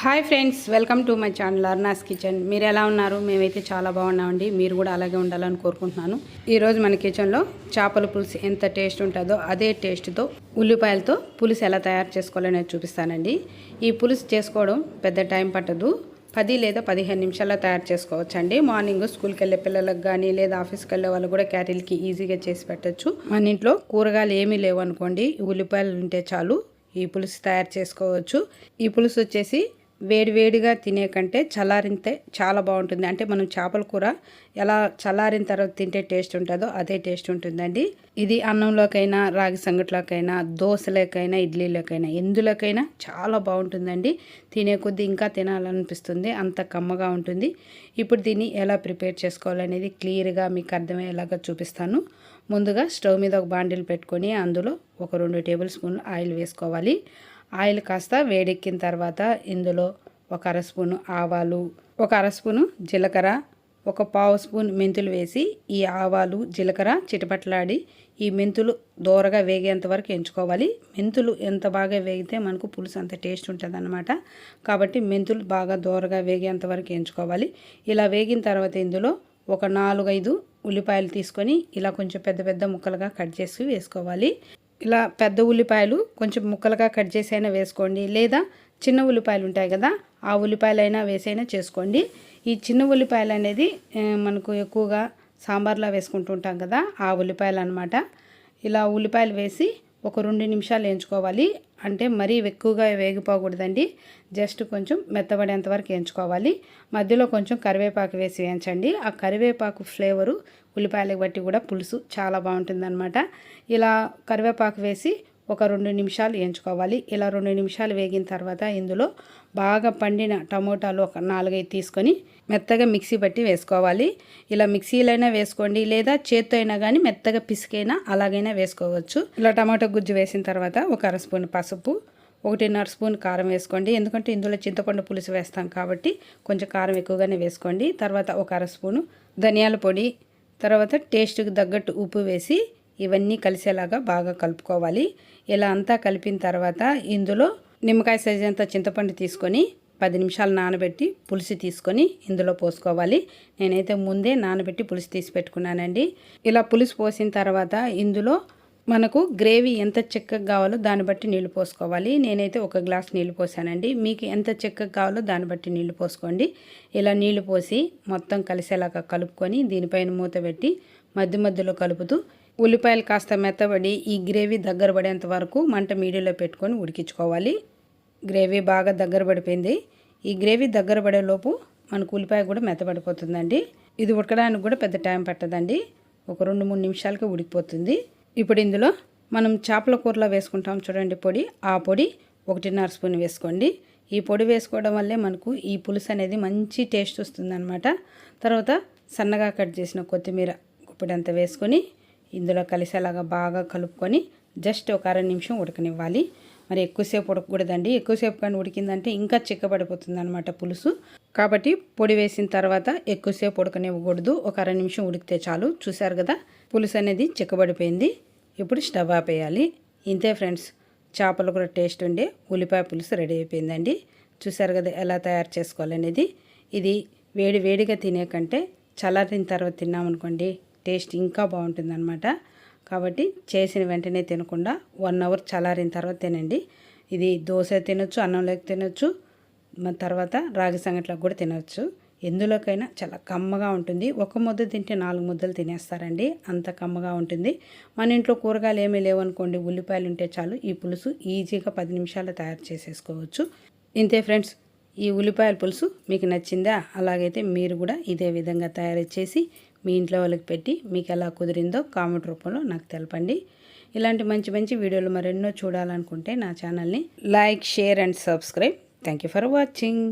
Hi friends welcome to my channel Arna's kitchen. మీరు ఎలా ఉన్నారు? మేమైతే చాలా బాగున్నామండి. మీరు కూడా అలాగే ఉండాలని కోరుకుంటున్నాను. ఈరోజు మన కిచెన్లో చేపల పులుసు ఎంత టేస్ట్ ఉంటుందో అదే టేస్ట్తో ఉల్లిపాయలతో పులుసు ఎలా తయారు చేసుకోవాలనేది చూపిస్తానండి. ఈ పులుసు చేసుకోవడం పెద్ద టైం పట్టదు. పది లేదా పదిహేను నిమిషాల్లో తయారు చేసుకోవచ్చండి. మార్నింగ్ స్కూల్కి వెళ్ళే పిల్లలకు కానీ లేదా ఆఫీస్కి వెళ్ళే వాళ్ళు కూడా క్యారీలకి ఈజీగా చేసి పెట్టచ్చు. మన ఇంట్లో కూరగాయలు ఏమీ లేవు అనుకోండి ఉల్లిపాయలు ఉంటే చాలు ఈ పులుసు తయారు చేసుకోవచ్చు. ఈ పులుసు వచ్చేసి వేడివేడిగా తినే కంటే చల్లారితే చాలా బాగుంటుంది. అంటే మనం చేపల కూర ఎలా చల్లారిన తర్వాత తింటే టేస్ట్ ఉంటుందో అదే టేస్ట్ ఉంటుందండి. ఇది అన్నంలోకైనా రాగి సంగట్లోకైనా దోశలోకైనా ఇడ్లీలోకైనా ఎందులోకైనా చాలా బాగుంటుందండి. తినే కొద్దీ ఇంకా తినాలనిపిస్తుంది. అంత కమ్మగా ఉంటుంది. ఇప్పుడు దీన్ని ఎలా ప్రిపేర్ చేసుకోవాలనేది క్లియర్గా మీకు అర్థమయ్యేలాగా చూపిస్తాను. ముందుగా స్టవ్ మీద ఒక బాండిల్ పెట్టుకొని అందులో ఒక రెండు టేబుల్ స్పూన్లు ఆయిల్ వేసుకోవాలి. ఆయిల్ కాస్త వేడెక్కిన తర్వాత ఇందులో ఒక అర స్పూను ఆవాలు ఒక అర స్పూను జీలకర్ర ఒక పావు స్పూన్ మెంతులు వేసి ఈ ఆవాలు జీలకర్ర చిటపట్లాడి ఈ మెంతులు దోరగా వేగేంత వరకు ఎంచుకోవాలి. మెంతులు ఎంత బాగా వేగితే మనకు పులుసు అంత టేస్ట్ ఉంటుంది అనమాట కాబట్టి మెంతులు బాగా దోరగా వేగేంత వరకు ఎంచుకోవాలి. ఇలా వేగిన తర్వాత ఇందులో ఒక నాలుగైదు ఉల్లిపాయలు తీసుకొని ఇలా కొంచెం పెద్ద పెద్ద ముక్కలుగా కట్ చేసి వేసుకోవాలి. ఇలా పెద్ద ఉల్లిపాయలు కొంచెం ముక్కలుగా కట్ చేసి అయినా వేసుకోండి. లేదా చిన్న ఉల్లిపాయలు ఉంటాయి కదా ఆ ఉల్లిపాయలైనా వేసైనా చేసుకోండి. ఈ చిన్న ఉల్లిపాయలు అనేది మనకు ఎక్కువగా సాంబార్లో వేసుకుంటూ ఉంటాం కదా ఆ ఉల్లిపాయలు అనమాట ఇలా ఉల్లిపాయలు వేసి ఒక రెండు నిమిషాలు వేయించుకోవాలి. అంటే మరీ ఎక్కువగా వేగిపోకూడదండి. జస్ట్ కొంచెం మెత్తబడేంత వరకు వేయించుకోవాలి. మధ్యలో కొంచెం కరివేపాకు వేసి వేయించండి. ఆ కరివేపాకు ఫ్లేవరు ఉల్లిపాయలకు బట్టి కూడా పులుసు చాలా బాగుంటుందన్నమాట. ఇలా కరివేపాకు వేసి ఒక రెండు నిమిషాలు వేయించుకోవాలి ఇలా రెండు నిమిషాలు వేగిన తర్వాత ఇందులో బాగా పండిన టమోటాలు ఒక నాలుగైదు తీసుకొని మెత్తగా మిక్సీ పట్టి వేసుకోవాలి. ఇలా మిక్సీలైనా వేసుకోండి లేదా చేత్తో అయినా కానీ మెత్తగా పిసికైనా అలాగైనా వేసుకోవచ్చు. ఇలా టమాటో గుజ్జు వేసిన తర్వాత ఒక అర స్పూన్ పసుపు ఒకటిన్నర స్పూన్ కారం వేసుకోండి. ఎందుకంటే ఇందులో చింతపండు పులుసు వేస్తాం కాబట్టి కొంచెం కారం ఎక్కువగానే వేసుకోండి. తర్వాత ఒక అర స్పూను ధనియాల పొడి తర్వాత టేస్ట్కి తగ్గట్టు ఉప్పు వేసి ఇవన్నీ కలిసేలాగా బాగా కలుపుకోవాలి. ఇలా అంతా కలిపిన తర్వాత ఇందులో నిమ్మకాయ సైజ్ అంత చింతపండు తీసుకొని పది నిమిషాలు నానబెట్టి పులుసు తీసుకొని ఇందులో పోసుకోవాలి. నేనైతే ముందే నానబెట్టి పులుసు తీసి పెట్టుకున్నానండి. ఇలా పులుసు పోసిన తర్వాత ఇందులో మనకు గ్రేవీ ఎంత చిక్కగా కావాలో దాన్ని బట్టి నీళ్ళు పోసుకోవాలి. నేనైతే ఒక గ్లాస్ నీళ్ళు పోసానండి. మీకు ఎంత చెక్కగా కావాలో దాన్ని బట్టి నీళ్ళు పోసుకోండి. ఇలా నీళ్ళు పోసి మొత్తం కలిసేలాగా కలుపుకొని దీనిపైన మూత పెట్టి మధ్య మధ్యలో కలుపుతూ ఉల్లిపాయలు కాస్త మెత్తబడి ఈ గ్రేవీ దగ్గర పడేంత వరకు మంట మీడియంలో పెట్టుకొని ఉడికించుకోవాలి. గ్రేవీ బాగా దగ్గర పడిపోయింది. ఈ గ్రేవీ దగ్గర పడేలోపు మనకు ఉల్లిపాయ కూడా మెత్తబడిపోతుందండి. ఇది ఉడకడానికి కూడా పెద్ద టైం పట్టదండి. ఒక రెండు మూడు నిమిషాలకి ఉడికిపోతుంది. ఇప్పుడు ఇందులో మనం చేపల కూరలో వేసుకుంటాం చూడండి పొడి. ఆ పొడి ఒకటిన్నర స్పూన్ వేసుకోండి. ఈ పొడి వేసుకోవడం వల్లే మనకు ఈ పులుసు అనేది మంచి టేస్ట్ వస్తుందన్నమాట. తర్వాత సన్నగా కట్ చేసిన కొత్తిమీర గుప్పిడంతా వేసుకొని ఇందులో కలిసేలాగా బాగా కలుపుకొని జస్ట్ ఒక అర నిమిషం ఉడకనివ్వాలి. మరి ఎక్కువసేపు ఉడకకూడదండి. ఎక్కువసేపు కానీ ఉడికిందంటే ఇంకా చిక్కబడిపోతుంది అనమాట పులుసు. కాబట్టి పొడి వేసిన తర్వాత ఎక్కువసేపు ఉడకనివ్వకూడదు. ఒక అర నిమిషం ఉడికితే చాలు. చూసారు కదా? పులుసు అనేది చిక్కబడిపోయింది. ఇప్పుడు స్టవ్ ఆపేయాలి. ఇంతే ఫ్రెండ్స్ చేపలు కూడా టేస్ట్ ఉండే ఉల్లిపాయ పులుసు రెడీ అయిపోయిందండి. చూసారు కదా ఎలా తయారు చేసుకోవాలనేది. ఇది వేడి వేడిగా తినే కంటే చల్లారిన తర్వాత తిన్నామనుకోండి టేస్ట్ ఇంకా బాగుంటుందన్నమాట. కాబట్టి చేసిన వెంటనే తినకుండా వన్ అవర్ చల్లారిన తర్వాత తినండి. ఇది దోశ తినొచ్చు అన్నంలోకి తినొచ్చు తర్వాత రాగి సంగట్లకు కూడా తినవచ్చు ఎందులోకైనా చాలా కమ్మగా ఉంటుంది. ఒక ముద్ద తింటే నాలుగు ముద్దలు తినేస్తారండి. అంత కమ్మగా ఉంటుంది. మన ఇంట్లో కూరగాయలు ఏమీ లేవనుకోండి ఉల్లిపాయలు ఉంటే చాలు ఈ పులుసు ఈజీగా పది నిమిషాలు తయారు చేసేసుకోవచ్చు. ఇంతే ఫ్రెండ్స్ ఈ ఉల్లిపాయల పులుసు మీకు నచ్చిందా? అలాగైతే మీరు కూడా ఇదే విధంగా తయారు చేసి మీ ఇంట్లో వాళ్ళకి పెట్టి మీకు ఎలా కుదిరిందో కామెంట్ రూపంలో నాకు తెలపండి. ఇలాంటి మంచి మంచి వీడియోలు మరెన్నో చూడాలనుకుంటే నా ఛానల్ని like share and subscribe. Thank you for watching.